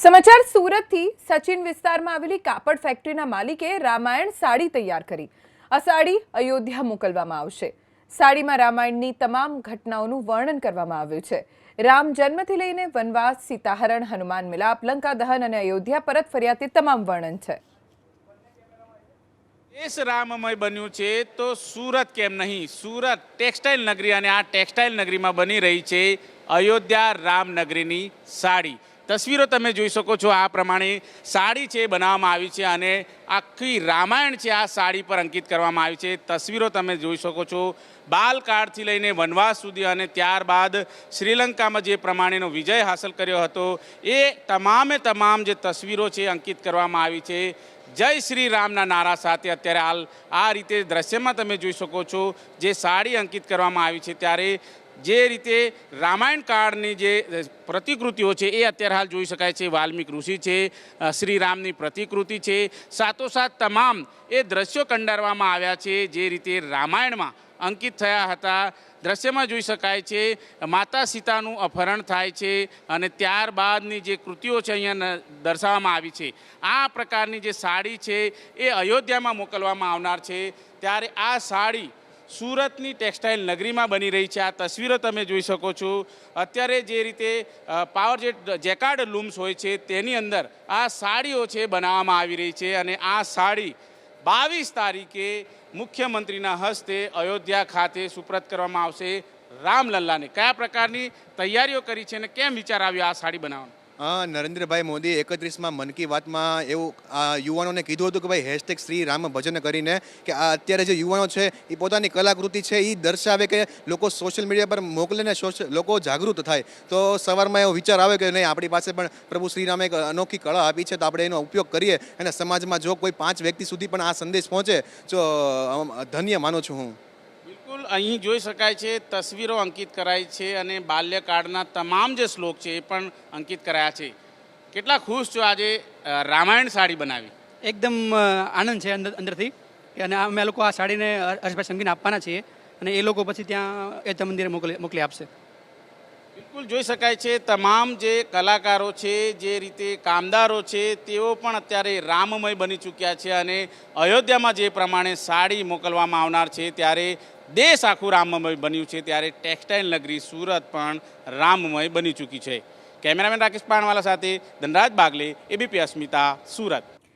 સમાચાર સુરતથી સચિન વિસ્તારમાં આવેલી કાપડ ફેક્ટરીના માલિકે રામાયણ સાડી તૈયાર કરી. આ સાડી અયોધ્યા મોકલવામાં આવશે. સાડીમાં રામાયણની તમામ ઘટનાઓનું વર્ણન કરવામાં આવ્યું છે. રામ જન્મથી લઈને વનવાસ, સીતાહરણ, હનુમાન મિલાપ, લંકા દહન અને અયોધ્યા પરત ફર્યા તે તમામ વર્ણન છે. દેશ રામમય બન્યું છે તો સુરત કેમ નહીં? સુરત ટેક્સટાઇલ નગરી અને આ ટેક્સટાઇલ નગરીમાં બની રહી છે અયોધ્યા રામનગરીની સાડી. તસવીરો તમે જોઈ શકો છો, આ પ્રમાણે સાડી છે બનાવવામાં આવી છે અને આખી રામાયણ છે આ સાડી પર અંકિત કરવામાં આવી છે. તસવીરો તમે જોઈ શકો છો, બાલકાળથી લઈને વનવાસ સુધી અને ત્યારબાદ શ્રીલંકામાં જે પ્રમાણેનો વિજય હાંસલ કર્યો હતો, એ તમામે તમામ જે તસવીરો છે અંકિત કરવામાં આવી છે. જય શ્રી રામના નારા સાથે અત્યારે હાલ આ રીતે દ્રશ્યમાં તમે જોઈ શકો છો, જે સાડી અંકિત કરવામાં આવી છે, ત્યારે જે રીતે રામાયણ કાળની જે પ્રતિકૃતિઓ છે એ અત્યારે હાલ જોઈ શકાય છે. વાલ્મિક ઋષિ છે શ્રીરામની પ્રતિકૃતિ છે. સાથોસાથ તમામ એ દ્રશ્યો કંડારવામાં આવ્યા છે જે રીતે રામાયણમાં અંકિત થયા હતા. દ્રશ્યમાં જોઈ શકાય છે, માતા સીતાનું અપહરણ થાય છે અને ત્યારબાદની જે કૃતિઓ છે અહીંયા દર્શાવવામાં આવી છે. આ પ્રકારની જે સાડી છે એ અયોધ્યામાં મોકલવામાં આવનાર છે. ત્યારે આ સાડી સુરતની ટેક્સટાઇલ નગરીમાં બની રહી છે. આ તસવીરો તમે જોઈ શકો છો. અત્યારે જે રીતે પાવર જેટ, જેકાર્ડ લૂમ્સ હોય છે, તેની અંદર આ સાડીઓ છે બનાવવામાં આવી રહી છે અને આ સાડી બાવીસ તારીખે મુખ્યમંત્રીના હસ્તે અયોધ્યા ખાતે સુપ્રત કરવામાં આવશે. રામલલ્લાને કયા પ્રકારની તૈયારીઓ કરી છે અને કેમ વિચાર આવ્યો આ સાડી બનાવવાનો? નરેન્દ્રભાઈ મોદી એકત્રીસમાં મન કી વાતમાં એવું યુવાનોને કીધું હતું કે ભાઈ હેશટેગ શ્રી રામ ભજન કરીને કે આ અત્યારે જે યુવાનો છે એ પોતાની કલાકૃતિ છે એ દર્શાવે કે લોકો સોશિયલ મીડિયા પર મોકલે ને લોકો જાગૃત થાય. તો સવારમાં એવો વિચાર આવે કે નહીં, આપણી પાસે પણ પ્રભુ શ્રીરામે એક અનોખી કળા આપી છે, તો આપણે એનો ઉપયોગ કરીએ અને સમાજમાં જો કોઈ પાંચ વ્યક્તિ સુધી પણ આ સંદેશ પહોંચે, તો ધન્ય માનું છું હું. અહીં જોઈ શકાય છે તસવીરો અંકિત કરાઈ છે અને બાલ્યકાળના તમામ જે શ્લોક છે એ પણ અંકિત કરાયા છે. કેટલા ખુશ છો આજે રામાયણ સાડી બનાવી. એકદમ આનંદ છે અંદર અંદરથી. અને અમે લોકો આ સાડીને હર્ષભાઈ સંગીને આપવાના છીએ અને એ લોકો પછી ત્યાં એ મંદિરે મોકલી મોકલી આપશે. બિલકુલ જોઈ શકાય છે તમામ જે કલાકારો છે જે રીતે કામદારો છે તેઓ પણ અત્યારે રામમય બની ચૂક્યા છે અને અયોધ્યામાં જે પ્રમાણે સાડી મોકલવામાં આવનાર છે ત્યારે દેશ આખું રામમય બન્યું છે ત્યારે ટેક્સટાઇલ નગરી સુરત પણ રામમય બની ચૂકી છે. કેમેરામેન રાકેશ પાણવાલા સાથે ધનરાજ બાગલે, એબીપી અસ્મિતા, સુરત.